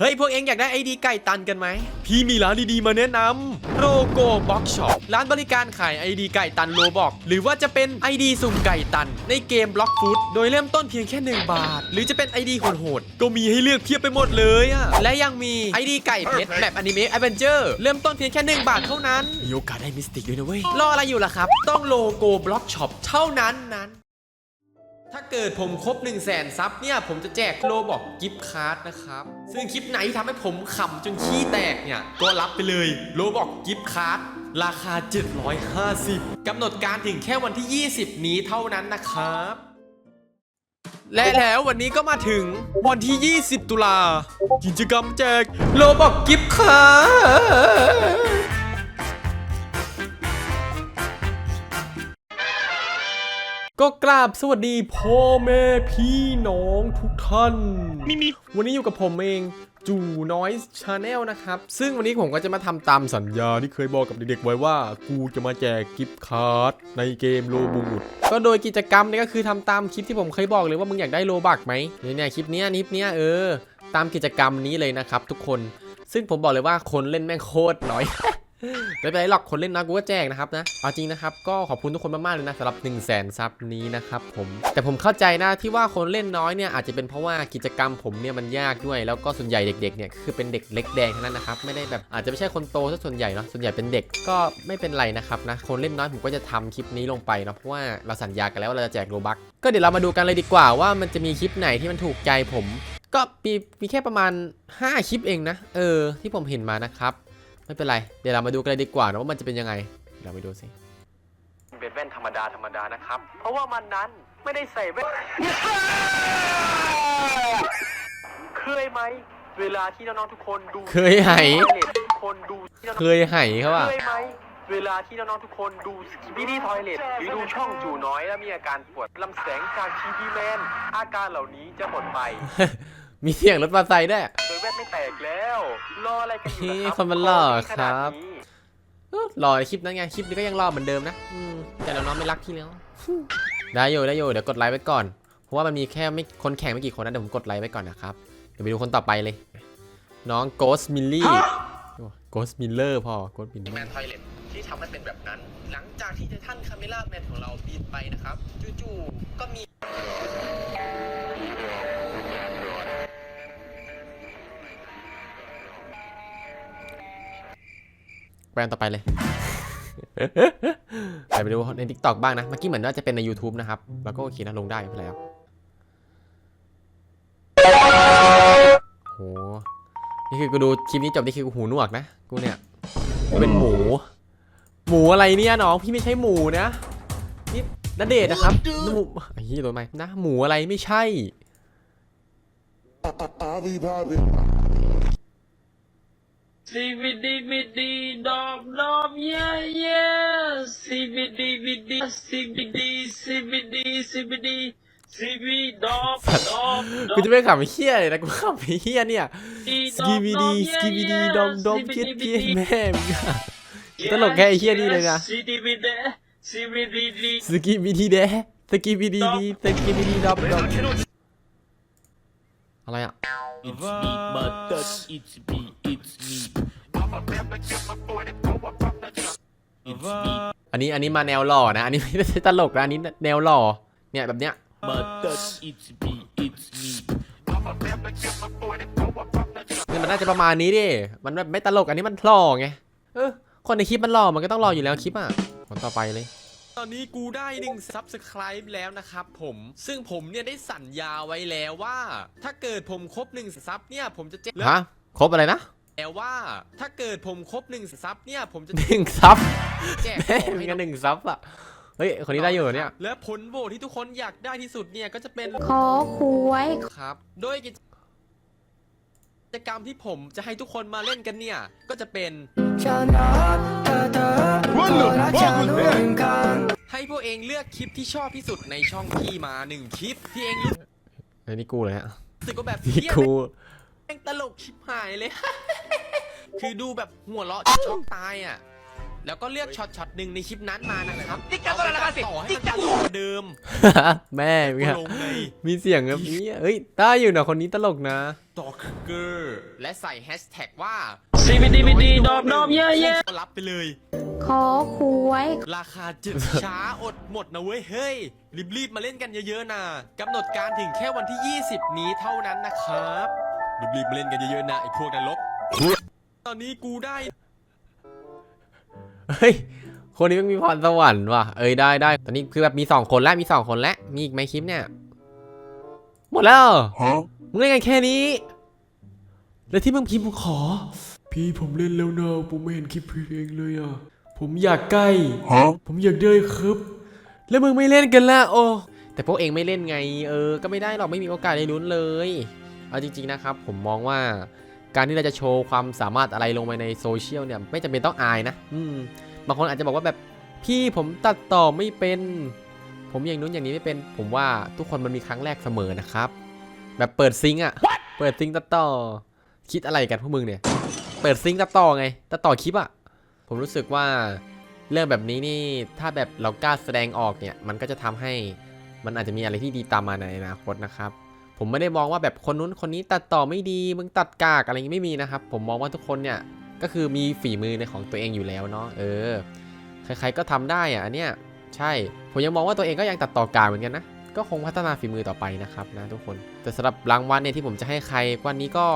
เฮ้ย พวกเองอยากได้ไอดีไก่ตันกันไหม พี่มีร้านดีๆมาแนะนำโรโกบ็อกช็อปร้านบริการขายไอดีไก่ตันโลบอก หรือว่าจะเป็นไอดีสุ่มไก่ตัน ในเกมบล็อกฟูดโดยเริ่มต้นเพียงแค่ 1 บาท หรือจะเป็นไอดีโหดๆก็มีให้เลือกเพียบไปหมดเลยอะและยังมีไอดีไก่เพชรแบบอนิเมะแอดเวนเจอร์เริ่มต้นเพียงแค่ 1 บาทเท่านั้นมีโอกาสได้มิสติกด้วยนะเว้ยรออะไรอยู่ล่ะครับ ต้องโลโกบล็อกช็อปเท่านั้นนั้น ถ้าเกิดผมครบ 1 0 0 0 0แสนซับเนี่ย ผมจะแจกโลบอกกิฟต์การ์ดนะครับ ซึ่งคลิปไหนที่ทำให้ผมขำจนขี้แตกเนี่ย ก็รับไปเลยโลบอกกิฟต์การ์ดราคา 750 กำหนดการถึงแค่วันที่ 20 นี้เท่านั้นนะครับ และแล้ววันนี้ก็มาถึงวันที่ 20 ตุลากิจกรรมแจกโลบอกกิฟต์กา ก็กราบสวัสดีพ่อแม่พี่น้องทุกท่าน วันนี้อยู่กับผมเองจูน้อยชาแนลนะครับ ซึ่งวันนี้ผมก็จะมาทำตามสัญญาที่เคยบอกกับเด็กๆไว้ว่า กูจะมาแจกกิฟต์การ์ดในเกมโลบูดก็โดยกิจกรรมนี้ก็คือทำตามคลิปที่ผมเคยบอกเลยว่ามึงอยากได้โลบักไหมเนี่ยเนี่ยคลิปเนี้ยนิปเนี้ยเออ ตามกิจกรรมนี้เลยนะครับทุกคน ซึ่งผมบอกเลยว่าคนเล่นแม่งโคตรน้อย ไม่เป็นไรหรอกคนเล่นน้อยกูก็แจกนะครับนะเอาจริงนะครับก็ขอบคุณทุกคนมากๆเลยนะสำหรับ 1 0 0 0 0แสนซับนี้นะครับผมแต่ผมเข้าใจนะที่ว่าคนเล่นน้อยเนี่ยอาจจะเป็นเพราะว่ากิจกรรมผมเนี่ยมันยากด้วย แล้วก็ส่วนใหญ่เด็กๆเนี่ยคือเป็นเด็กเล็กแดงเท่านั้นนะครับไม่ได้แบบอาจจะไม่ใช่คนโตซะส่วนใหญ่เนาะส่วนใหญ่เป็นเด็กก็ไม่เป็นไรนะครับนะคนเล่นน้อยผมก็จะทำคลิปนี้ลงไปเนาะเพราะว่าเราสัญญากันแล้วว่าเราจะแจกโลบักก็เดี๋ยวเรามาดูกันเลยดีกว่าว่ามันจะมีคลิปไหนที่มันถูกใจผม ก็มีมีแค่ประมาณ 5 คลิปเองนะ เออ ที่ผมเห็นมานะครับ ไม่เป็นไร เดี๋ยวเรามาดูกันเลยดีกว่านะว่ามันจะเป็นยังไง เราไปดูสิ เป็นแว่นธรรมดาธรรมดานะครับ เพราะว่ามันนั้นไม่ได้ใส่แว่น เคยไหม เวลาที่น้องๆทุกคนดูเคยไหทุกคนดูที่น้องๆเคยไหเขาอะเคยไหม เวลาที่น้องๆทุกคนดูบิดี้ทอยเลทหรือดูช่องจูน้อยแล้วมีอาการปวดลำแสงจากทีวีแมนอาการเหล่านี้จะหมดไป มีเสียงรถมาใส่ด้วยโดยแว่นไม่แตกแล้วรออะไรกันอยู่ล่ะนี่ครับคนมันหล่อขนาดครับนี้เอ้อรอคลิปนั้นไงคลิปนี้ก็ยังรอเหมือนเดิมนะอืมแต่เราน้องไม่รักพี่แล้ว ได้อยู่ได้อยู่เดี๋ยวกดไลค์ไว้ก่อน เพราะว่ามันมีแค่ไม่คนแข่งไม่กี่คนนะเดี๋ยวผมกดไลค์ไว้ก่อนนะครับ เดี๋ยวไปดูคนต่อไปเลย น้องโกสมิลลี่โกสมิลเลอร์พอโกสมิลเลอแมนร์ทอยเลทที่ทำให้เป็นแบบนั้น หลังจากที่ท่านคาเมล่าแมนของเราบินไปนะครับจู่ๆก็มี แบรนด์ต่อไปเลย ไปไปดูใน t ิ k t o k บ้างนะ เมื่อกี้เหมือนว่าจะเป็นใน YouTube นะครับ แล้วก็โอเคนะลงได้ไม่เป็นไรครับโห นี่คือกูดูคลิปนี้จบนี่คือกูหูหนวกนะ กูเนี่ยกูเป็นหมู หมูอะไรเนี่ยน้องพี่ไม่ใช่หมูนะนี่นเดชน์นะครับหมูไอ้ยี่โดนไหมนะหมูอะไรไม่ใช่ Avi Bobby. CBD BD dom dom yeah yeah CBD BD CBD CBD CBD CB dom dom กูจะไม่ขำไอ้เฮี้ยเลยนะกูขำไอ้เฮี้ยเนี่ย สกีบีดีสกีบีดีดอมดอมเพี้ยนเพี้ยนแม่มึงอะตลกแค่ไอ้เหี้ยนี่เลยนะ CBD CBD สกีบีดีเดสกีบีดีดีสกีบีดีดอมดอมอะไรอะ It's me but touch it's me it's me It's me อันนี้อันนี้มาแนวหล่อนะ อันนี้ไม่ใช่ตลกนะ อันนี้แนวหล่อ เนี่ยแบบเนี้ย but touch it's me it's me นี่มันน่าจะประมาณนี้ดิ มันแบบไม่ตลก อันนี้มันหล่อไง เออ คนในคลิปมันหล่อ มันก็ต้องหล่ออยู่แล้วคลิปอะคนต่อไปเลยตอนนี้กูได้หนึ่ง Subscribe แล้วนะครับผม ซึ่งผมเนี่ยได้สัญญาไว้แล้วว่า ถ้าเกิดผมครบหนึ่งซับเนี่ย ผมจะแจกฮะ ครบอะไรนะ แล้วว่าถ้าเกิดผมครบหนึ่งซับเนี่ยผมจะหนึ่งซับแจกแม่ของมีให้กันหนึ่งซับอะ เฮ้ย คนนี้ได้อยู่เหรอเนี่ย และผลโหวตที่ทุกคนอยากได้ที่สุดเนี่ยก็จะเป็น ขอหวยครับ โดยกิจกรรมที่ผมจะให้ทุกคนมาเล่นกันเนี่ย ก็จะเป็นให้พวกเองเลือกคลิปที่ชอบที่สุดในช่องพี่มาหนึ่งคลิปที่เองรู้เฮ้ยนี่กูเลยฮะสึกว่าแบบนี่เฮี้ยกู แม่งตลกชิบหายเลย คือดูแบบหัวเราะช็อกตายอะ แล้วก็เลือกช็อตช็อตหนึ่งในคลิปนั้นมานะครับเอาไปตัดต่อให้มันตลกกว่าเดิมแม่มีก็อะลงในมีเสียงแบบนี้เอ้ยได้อยู่นะคนนี้ตลกนะตอกเกอร์และใส่แฮชแท็กว่า DVD ดอบดอบเย่เย่ก็รับไปเลย ขอหวยราคาจะช้าอดหมดนะเว้ย เฮ้ย รีบๆมาเล่นกันเยอะๆนะกำหนดการถึงแค่วันที่ 20 นี้เท่านั้นนะครับ รีบๆมาเล่นกันเยอะๆนะไอ้พวกนรกตอนนี้กูได้เฮ้ยคนนี้มันมีพรสวรรค์ว่ะเอ้ยได้ได้ตอนนี้คือแบบมีสองคนแล้วมีสองคนแล้วมีอีกไหมคลิปเนี่ย หมดแล้วเหรอมึงเล่นกันแค่นี้ แล้วที่มึงพิมพ์กูขอ พี่ผมเล่นแล้วนะผมไม่เห็นคลิปพี่เองเลยอะผมอยากใกล้ผมอยากได้ครับ แล้วมึงไม่เล่นกันละโอ้แต่พวกเองไม่เล่นไง เออ ก็ไม่ได้หรอกไม่มีโอกาสได้ลุ้นเลย เอาจริงๆนะครับผมมองว่าการที่เราจะโชว์ความสามารถอะไรลงไปในโซเชียลเนี่ยไม่จำเป็นต้องอายนะอืมบางคนอาจจะบอกว่าแบบพี่ผมตัดต่อไม่เป็น ผมอย่างนู้นอย่างนี้ไม่เป็น ผมว่าทุกคนมันมีครั้งแรกเสมอนะครับ แบบเปิดซิงค์อะเปิดซิงค์ตัดต่อ คิดอะไรกันพวกมึงเนี่ย เปิดซิงค์ตัดต่อไงตัดต่อคลิปอะผมรู้สึกว่าเรื่องแบบนี้นี่ถ้าแบบเรากล้าแสดงออกเนี่ย มันก็จะทำให้มันอาจจะมีอะไรที่ดีตามมาในอนาคตนะครับ ผมไม่ได้มองว่าแบบคนนู้นคนนี้ตัดต่อไม่ดีมึงตัดกากอะไรอย่างงี้ไม่มีนะครับ ผมมองว่าทุกคนเนี่ยก็คือมีฝีมือในของตัวเองอยู่แล้วเนาะเออใครๆก็ทำได้อะอันเนี้ยใช่ผมยังมองว่าตัวเองก็ยังตัดต่อกากเหมือนกันนะก็คงพัฒนาฝีมือต่อไปนะครับนะทุกคน แต่สำหรับรางวัลเนี่ยที่ผมจะให้ใครวันนี้ก็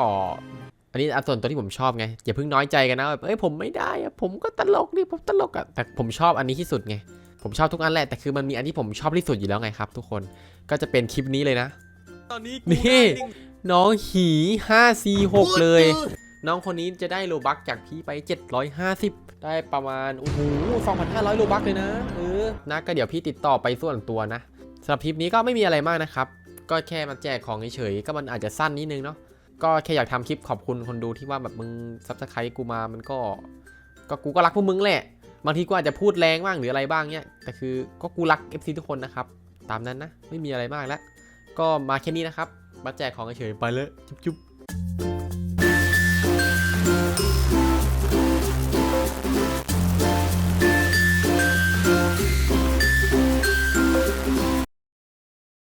อันนี้อันส่วนตัวที่ผมชอบไงอย่าเพิ่งน้อยใจกันนะแบบเอ้ยผมไม่ได้อะผมก็ตลกดิผมตลกอะแต่ผมชอบอันนี้ที่สุดไงผมชอบทุกอันแหละแต่คือมันมีอันที่ผมชอบที่สุดอยู่แล้วไงครับ ทุกคนก็จะเป็นคลิปนี้เลยนะ ตอนนี้นี่กูได้หนึ่งน้องหี 546 เลย น้องคนนี้จะได้โลบักจากพี่ไป 750 ได้ประมาณ โอ้โห 2,500 โลบักเลยนะ เออ นะก็เดี๋ยวพี่ติดต่อไปส่วนตัวนะสำหรับคลิปนี้ก็ไม่มีอะไรมากนะครับ ก็แค่มาแจกของเฉยๆ ก็มันอาจจะสั้นนิดนึงเนาะ ก็แค่อยากทำคลิปขอบคุณคนดูที่ว่าแบบมึงซับสไครต์กูมา มันก็ ก็กูก็รักพวกมึงแหละ บางทีกูอาจจะพูดแรงบ้างหรืออะไรบ้างเนี่ย แต่คือก็กูรัก FC ทุกคนนะครับ ตามนั้นนะ ไม่มีอะไรมากแล้ว ก็มาแค่นี้นะครับ มาแจกของเฉยๆไปเลย จุ๊บๆ